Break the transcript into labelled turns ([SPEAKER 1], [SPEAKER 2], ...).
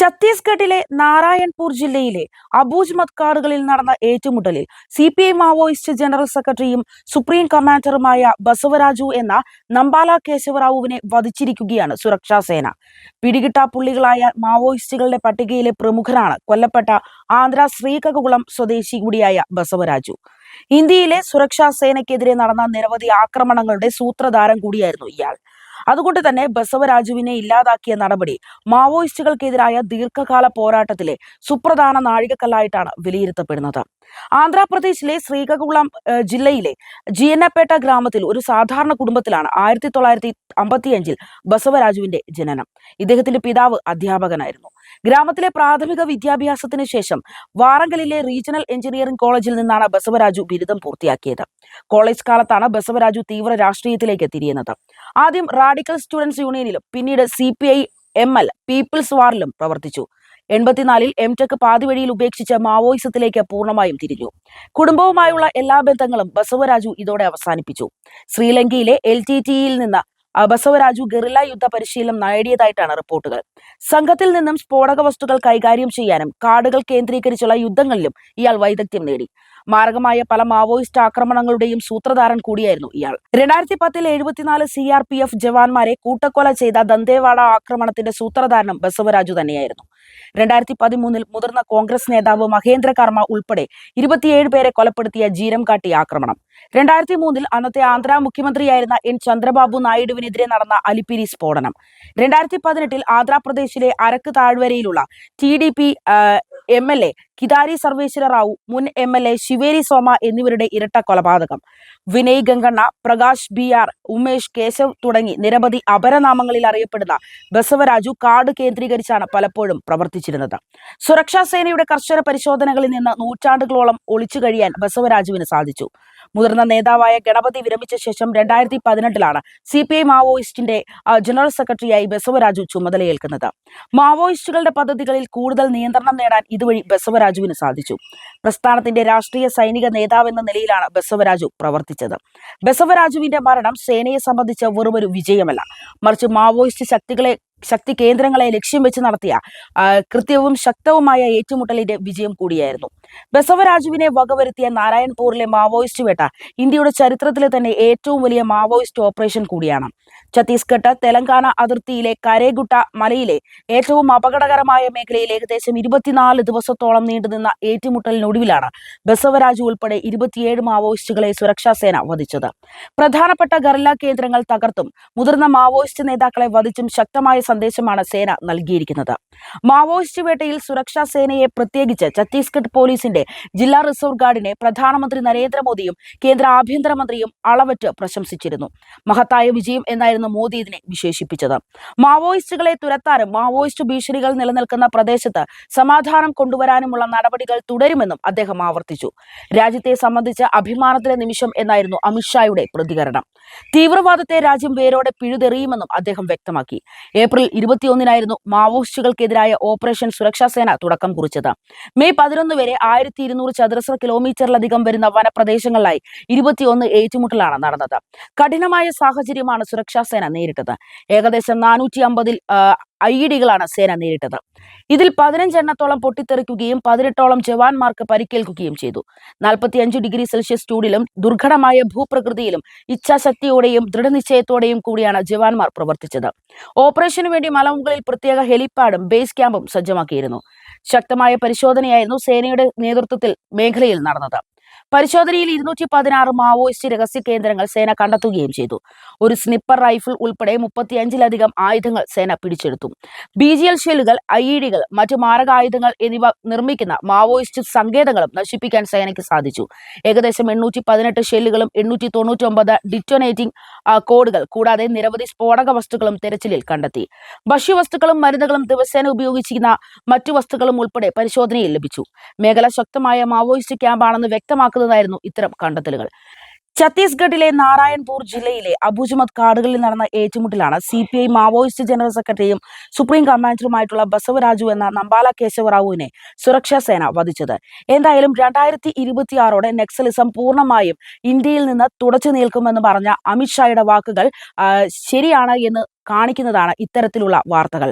[SPEAKER 1] ഛത്തീസ്ഗഡിലെ നാരായൺപൂർ ജില്ലയിലെ അബൂജ് മത്കാടുകളിൽ നടന്ന ഏറ്റുമുട്ടലിൽ C P I Maoist general സെക്രട്ടറിയും സുപ്രീം കമാൻഡറുമായ ബസവരാജു എന്ന നമ്പാല കേശവറാവുവിനെ വധിച്ചിരിക്കുകയാണ് സുരക്ഷാ സേന പിടികിട്ടാ പുള്ളികളായ മാവോയിസ്റ്റുകളുടെ പട്ടികയിലെ പ്രമുഖനാണ് കൊല്ലപ്പെട്ട ആന്ധ്ര ശ്രീകകുളം സ്വദേശി കൂടിയായ ബസവരാജു. ഇന്ത്യയിലെ സുരക്ഷാ സേനയ്ക്കെതിരെ നടന്ന നിരവധി ആക്രമണങ്ങളുടെ സൂത്രധാരൻ കൂടിയായിരുന്നു ഇയാൾ. അതുകൊണ്ട് തന്നെ ബസവരാജുവിനെ ഇല്ലാതാക്കിയ നടപടി മാവോയിസ്റ്റുകൾക്കെതിരായ ദീർഘകാല പോരാട്ടത്തിലെ സുപ്രധാന നാഴികക്കല്ലായിട്ടാണ് വിലയിരുത്തപ്പെടുന്നത്. ആന്ധ്രാപ്രദേശിലെ ശ്രീകകുളം ജില്ലയിലെ ജിയന്നപ്പേട്ട ഗ്രാമത്തിൽ ഒരു സാധാരണ കുടുംബത്തിലാണ് ആയിരത്തി തൊള്ളായിരത്തി അമ്പത്തിയഞ്ചിൽ ബസവരാജുവിന്റെ ജനനം. ഇദ്ദേഹത്തിന്റെ പിതാവ് അധ്യാപകനായിരുന്നു. ഗ്രാമത്തിലെ പ്രാഥമിക വിദ്യാഭ്യാസത്തിന് ശേഷം വാറങ്കലിലെ റീജിയണൽ എഞ്ചിനീയറിംഗ് കോളേജിൽ നിന്നാണ് ബസവരാജു ബിരുദം പൂർത്തിയാക്കിയത്. കോളേജ് കാലത്താണ് ബസവരാജു തീവ്ര രാഷ്ട്രീയത്തിലേക്ക് തിരിയുന്നത് ആദ്യം റാഡിക്കൽ സ്റ്റുഡൻസ് യൂണിയനിലും പിന്നീട് C P I M L people's വാറിലും പ്രവർത്തിച്ചു. എൺപത്തിനാലിൽ എം ടെക് പാതിവഴിയിൽ ഉപേക്ഷിച്ച മാവോയിസത്തിലേക്ക് പൂർണമായും തിരിഞ്ഞു. കുടുംബവുമായുള്ള എല്ലാ ബന്ധങ്ങളും ബസവരാജു ഇതോടെ അവസാനിപ്പിച്ചു. ശ്രീലങ്കയിലെ എൽ ടി ടിയിൽ നിന്ന് ബസവരാജു ഗറില്ല യുദ്ധ പരിശീലനം നേടിയതായിട്ടാണ് റിപ്പോർട്ടുകൾ. സംഘത്തിൽ നിന്നും സ്ഫോടക വസ്തുക്കൾ കൈകാര്യം ചെയ്യാനും കാടുകൾ കേന്ദ്രീകരിച്ചുള്ള യുദ്ധങ്ങളിലും ഇയാൾ വൈദഗ്ധ്യം നേടി. മാരകമായ പല മാവോയിസ്റ്റ് ആക്രമണങ്ങളുടെയും സൂത്രധാരൻ കൂടിയായിരുന്നു ഇയാൾ. രണ്ടായിരത്തി പത്തിൽ എഴുപത്തിനാല് സി ആർ പി എഫ് ജവാന്മാരെ കൂട്ടക്കൊല ചെയ്ത ദന്തേവാഡ ആക്രമണത്തിന്റെ സൂത്രധാരനും ബസവരാജു തന്നെയായിരുന്നു. രണ്ടായിരത്തി പതിമൂന്നിൽ മുതിർന്ന കോൺഗ്രസ് നേതാവ് മഹേന്ദ്ര കർമ്മ ഉൾപ്പെടെ ഇരുപത്തിയേഴ് പേരെ കൊലപ്പെടുത്തിയ ജീരം കാട്ടി ആക്രമണം. രണ്ടായിരത്തി മൂന്നിൽ അന്നത്തെ ആന്ധ്ര മുഖ്യമന്ത്രിയായിരുന്ന എൻ ചന്ദ്രബാബു നായിഡുവിനെതിരെ നടന്ന അലിപ്പിരി സ്ഫോടനം. രണ്ടായിരത്തി പതിനെട്ടിൽ ആന്ധ്രാപ്രദേശിലെ അരക്ക് താഴ്വരയിലുള്ള T D P M L A Kidari Sarveswara Rao മുൻ M L A Siveri Soma എന്നിവരുടെ ഇരട്ട കൊലപാതകം വിനയ് ഗംഗണ്ണ പ്രകാശ് ബി ആർ ഉമേഷ് കേശവ് തുടങ്ങി നിരവധി അപരനാമങ്ങളിൽ അറിയപ്പെടുന്ന ബസവരാജു കാട് കേന്ദ്രീകരിച്ചാണ് പലപ്പോഴും പ്രവർത്തിച്ചിരുന്നത്. സുരക്ഷാ സേനയുടെ കർശന പരിശോധനകളിൽ നിന്ന് നൂറ്റാണ്ടുകളോളം ഒളിച്ചു കഴിയാൻ ബസവരാജുവിന് സാധിച്ചു. മുതിർന്ന നേതാവായ ഗണപതി വിരമിച്ച ശേഷം രണ്ടായിരത്തി പതിനെട്ടിലാണ് സി പി ഐ മാവോയിസ്റ്റിന്റെ ജനറൽ സെക്രട്ടറിയായി ബസവരാജു ചുമതലയേൽക്കുന്നത്. മാവോയിസ്റ്റുകളുടെ പദ്ധതികളിൽ കൂടുതൽ നിയന്ത്രണം നേടാൻ ഇതുവഴി ബസവരാജുവിന് സാധിച്ചു. പ്രസ്ഥാനത്തിന്റെ രാഷ്ട്രീയ സൈനിക നേതാവെന്ന നിലയിലാണ് ബസവരാജു പ്രവർത്തിച്ചത്. ബസവരാജുവിന്റെ മരണം സേനയെ സംബന്ധിച്ച് വെറുമൊരു വിജയമല്ല. മറിച്ച് മാവോയിസ്റ്റ് ശക്തികളെ ശക്തി കേന്ദ്രങ്ങളെ ലക്ഷ്യം വെച്ച് നടത്തിയ കൃത്യവും ശക്തവുമായ ഏറ്റുമുട്ടലിന്റെ വിജയം കൂടിയായിരുന്നു. ബസവരാജുവിനെ വകവരുത്തിയ നാരായൺപൂരിലെ മാവോയിസ്റ്റ് വേട്ട ഇന്ത്യയുടെ ചരിത്രത്തിലെ തന്നെ ഏറ്റവും വലിയ മാവോയിസ്റ്റ് ഓപ്പറേഷൻ കൂടിയാണ്. ഛത്തീസ്ഗഡ് തെലങ്കാന അതിർത്തിയിലെ കരേഗുട്ട മലയിലെ ഏറ്റവും അപകടകരമായ മേഖലയിൽ ഏകദേശം ഇരുപത്തിനാല് ദിവസത്തോളം നീണ്ടുനിന്ന ഏറ്റുമുട്ടലിനൊടുവിലാണ് ബസവരാജു ഉൾപ്പെടെ ഇരുപത്തിയേഴ് മാവോയിസ്റ്റുകളെ സുരക്ഷാ സേന വധിച്ചത്. പ്രധാനപ്പെട്ട ഗറില്ല കേന്ദ്രങ്ങൾ തകർത്തും മുതിർന്ന മാവോയിസ്റ്റ് നേതാക്കളെ വധിച്ചും ശക്തമായ സന്ദേശമാണ് സേന നൽകിയിരിക്കുന്നത്. മാവോയിസ്റ്റ് വേട്ടയിൽ സുരക്ഷാ സേനയെ പ്രത്യേകിച്ച് ഛത്തീസ്ഗഡ് പോലീസിന്റെ ജില്ലാ റിസർവ് ഗാർഡിനെ പ്രധാനമന്ത്രി നരേന്ദ്രമോദിയും കേന്ദ്ര ആഭ്യന്തരമന്ത്രിയും അളവറ്റ് പ്രശംസിച്ചിരുന്നു. മഹത്തായ വിജയം എന്നായിരുന്നു മോദി ഇതിനെ വിശേഷിപ്പിച്ചത്. മാവോയിസ്റ്റുകളെ തുരത്താനും മാവോയിസ്റ്റ് ഭീഷണികൾ നിലനിൽക്കുന്ന പ്രദേശത്ത് സമാധാനം കൊണ്ടുവരാനുമുള്ള നടപടികൾ തുടരുമെന്നും അദ്ദേഹം ആവർത്തിച്ചു. രാജ്യത്തെ സംബന്ധിച്ച് അഭിമാനത്തിലെ നിമിഷം എന്നായിരുന്നു അമിത്ഷായുടെ പ്രതികരണം. തീവ്രവാദത്തെ രാജ്യം വേരോടെ പിഴുതെറിയുമെന്നും അദ്ദേഹം വ്യക്തമാക്കി. ഏപ്രിൽ ഇരുപത്തിയൊന്നിനായിരുന്നു മാവോയിസ്റ്റുകൾക്കെതിരായ ഓപ്പറേഷൻ സുരക്ഷാ സേന തുടക്കം കുറിച്ചത്. മെയ് പതിനൊന്ന് വരെ ആയിരത്തി ഇരുന്നൂറ് ചതുരശ്ര കിലോമീറ്ററിലധികം വരുന്ന വനപ്രദേശങ്ങളിലായി ഇരുപത്തിയൊന്ന് ഏറ്റുമുട്ടലാണ് നടന്നത്. കഠിനമായ സാഹചര്യമാണ് സുരക്ഷാ സേന നേരിട്ടത്. ഏകദേശം നാനൂറ്റി അമ്പതിൽ ഐ ഡികളാണ് സേന നേരിട്ടത്. ഇതിൽ പതിനഞ്ചെണ്ണത്തോളം പൊട്ടിത്തെറിക്കുകയും പതിനെട്ടോളം ജവാന്മാർക്ക് പരിക്കേൽക്കുകയും ചെയ്തു. നാൽപ്പത്തിയഞ്ച് ഡിഗ്രി സെൽഷ്യസ് ചൂടിലും ദുർഘടമായ ഭൂപ്രകൃതിയിലും ഇച്ഛാശക്തിയോടെയും ദൃഢനിശ്ചയത്തോടെയും കൂടിയാണ് ജവാന്മാർ പ്രവർത്തിച്ചത്. ഓപ്പറേഷനു വേണ്ടി മലമുകളിൽ പ്രത്യേക ഹെലിപ്പാഡും ബേസ് ക്യാമ്പും സജ്ജമാക്കിയിരുന്നു. ശക്തമായ പരിശോധനയായിരുന്നു സേനയുടെ നേതൃത്വത്തിൽ മേഖലയിൽ നടന്നത്. പരിശോധനയിൽ ഇരുന്നൂറ്റി പതിനാറ് മാവോയിസ്റ്റ് രഹസ്യ കേന്ദ്രങ്ങൾ സേന കണ്ടെത്തുകയും ചെയ്തു. ഒരു സ്നിപ്പർ റൈഫിൾ ഉൾപ്പെടെ മുപ്പത്തിയഞ്ചിലധികം ആയുധങ്ങൾ സേന പിടിച്ചെടുത്തു. ബി ജി എൽ ഷെല്ലുകൾ ഐ ഇ ഡികൾ മറ്റു മാരകായുധങ്ങൾ എന്നിവ നിർമ്മിക്കുന്ന മാവോയിസ്റ്റ് സങ്കേതങ്ങളും നശിപ്പിക്കാൻ സേനയ്ക്ക് സാധിച്ചു. ഏകദേശം എണ്ണൂറ്റി പതിനെട്ട് ഷെല്ലുകളും എണ്ണൂറ്റി തൊണ്ണൂറ്റി ഒമ്പത് ഡിറ്റോനേറ്റിംഗ് കോഡുകൾ കൂടാതെ നിരവധി സ്ഫോടക വസ്തുക്കളും തെരച്ചിലിൽ കണ്ടെത്തി. ഭക്ഷ്യവസ്തുക്കളും മരുന്നുകളും ദിവസേന ഉപയോഗിച്ചിരുന്ന മറ്റു വസ്തുക്കളും ഉൾപ്പെടെ പരിശോധനയിൽ ലഭിച്ചു. മേഖല ശക്തമായ മാവോയിസ്റ്റ് ക്യാമ്പാണെന്ന് വ്യക്തമാക്കുന്നതായിരുന്നു ഇത്തരം കണ്ടെത്തലുകൾ. ഛത്തീസ്ഗഡിലെ നാരായൺപൂർ ജില്ലയിലെ അബുജമത് കാടുകളിൽ നടന്ന ഏറ്റുമുട്ടലാണ് C P I Maoist general സെക്രട്ടറിയും സുപ്രീം കമാൻഡറുമായിട്ടുള്ള ബസവരാജു എന്ന നമ്പാല കേശവറാവുവിനെ സുരക്ഷാ സേന വധിച്ചത്. എന്തായാലും രണ്ടായിരത്തി ഇരുപത്തിയാറോടെ നക്സലിസം പൂർണമായും ഇന്ത്യയിൽ നിന്ന് തുടച്ചു നീൽക്കുമെന്ന് പറഞ്ഞ അമിത്ഷായുടെ വാക്കുകൾ ശരിയാണ് എന്ന് കാണിക്കുന്നതാണ് ഇത്തരത്തിലുള്ള വാർത്തകൾ.